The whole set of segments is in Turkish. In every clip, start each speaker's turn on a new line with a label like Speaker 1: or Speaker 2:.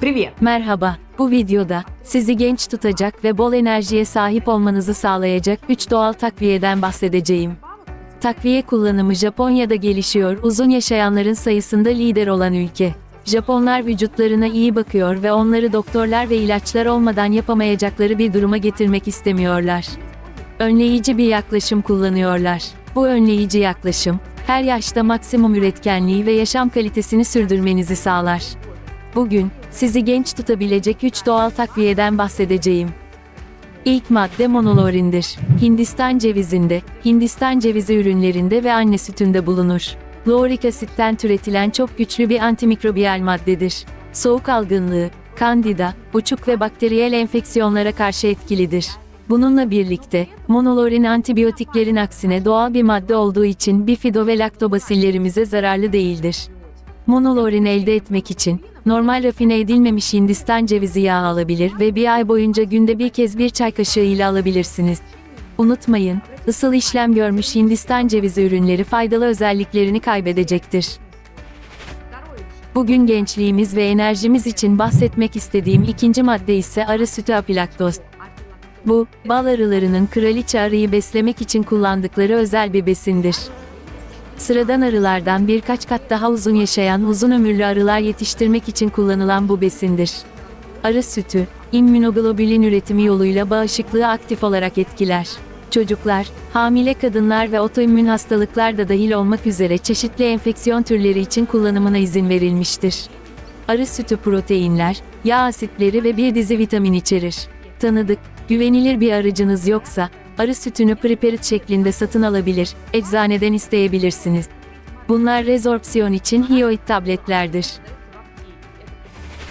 Speaker 1: Привет!
Speaker 2: Merhaba, bu videoda sizi genç tutacak ve bol enerjiye sahip olmanızı sağlayacak 3 doğal takviyeden bahsedeceğim. Takviye kullanımı Japonya'da gelişiyor, uzun yaşayanların sayısında lider olan ülke. Japonlar vücutlarına iyi bakıyor ve onları doktorlar ve ilaçlar olmadan yapamayacakları bir duruma getirmek istemiyorlar. Önleyici bir yaklaşım kullanıyorlar. Bu önleyici yaklaşım, her yaşta maksimum üretkenliği ve yaşam kalitesini sürdürmenizi sağlar. Bugün, sizi genç tutabilecek 3 doğal takviyeden bahsedeceğim. İlk madde monolorindir. Hindistan cevizinde, Hindistan cevizi ürünlerinde ve anne sütünde bulunur. Laurik asitten türetilen çok güçlü bir antimikrobiyal maddedir. Soğuk algınlığı, kandida, uçuk ve bakteriyel enfeksiyonlara karşı etkilidir. Bununla birlikte, monolorin antibiyotiklerin aksine doğal bir madde olduğu için bifido ve laktobasillerimize zararlı değildir. Monolorin elde etmek için, normal rafine edilmemiş Hindistan cevizi yağı alabilir ve bir ay boyunca günde bir kez bir çay kaşığı ile alabilirsiniz. Unutmayın, ısıl işlem görmüş Hindistan cevizi ürünleri faydalı özelliklerini kaybedecektir. Bugün gençliğimiz ve enerjimiz için bahsetmek istediğim ikinci madde ise arı sütü apilaktoz. Bu, bal arılarının kraliçe arıyı beslemek için kullandıkları özel bir besindir. Sıradan arılardan birkaç kat daha uzun yaşayan uzun ömürlü arılar yetiştirmek için kullanılan bu besindir. Arı sütü, immünoglobulin üretimi yoluyla bağışıklığı aktif olarak etkiler. Çocuklar, hamile kadınlar ve otoimmün hastalıklar da dahil olmak üzere çeşitli enfeksiyon türleri için kullanımına izin verilmiştir. Arı sütü proteinler, yağ asitleri ve bir dizi vitamin içerir. Tanıdık, güvenilir bir arıcınız yoksa, arı sütünü preparit şeklinde satın alabilir, eczaneden isteyebilirsiniz. Bunlar rezorpsiyon için hioid tabletlerdir.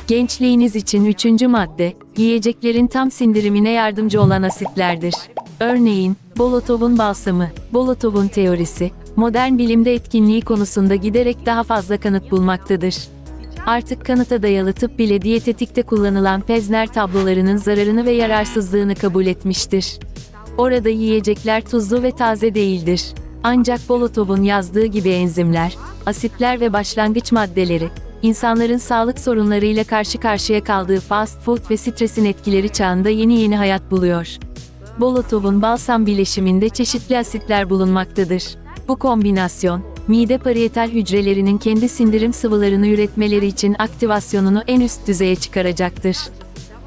Speaker 2: Gençliğiniz için üçüncü madde, yiyeceklerin tam sindirimine yardımcı olan asitlerdir. Örneğin, Bolotov'un balsamı, Bolotov'un teorisi, modern bilimde etkinliği konusunda giderek daha fazla kanıt bulmaktadır. Artık kanıta dayalı tıp bile diyetetikte kullanılan Pezner tablolarının zararını ve yararsızlığını kabul etmiştir. Orada yiyecekler tuzlu ve taze değildir. Ancak Bolotov'un yazdığı gibi enzimler, asitler ve başlangıç maddeleri, insanların sağlık sorunlarıyla karşı karşıya kaldığı fast food ve stresin etkileri çağında yeni yeni hayat buluyor. Bolotov'un balsam bileşiminde çeşitli asitler bulunmaktadır. Bu kombinasyon, mide parietal hücrelerinin kendi sindirim sıvılarını üretmeleri için aktivasyonunu en üst düzeye çıkaracaktır.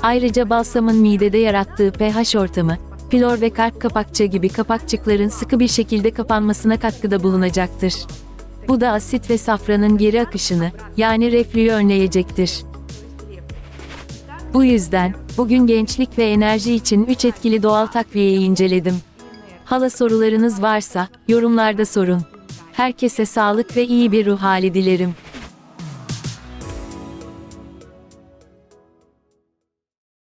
Speaker 2: Ayrıca balsamın midede yarattığı pH ortamı, pilor ve kalp kapakçığı gibi kapakçıkların sıkı bir şekilde kapanmasına katkıda bulunacaktır. Bu da asit ve safranın geri akışını, yani reflüyü önleyecektir. Bu yüzden, bugün gençlik ve enerji için 3 etkili doğal takviyeyi inceledim. Hala sorularınız varsa, yorumlarda sorun. Herkese sağlık ve iyi bir ruh hali dilerim.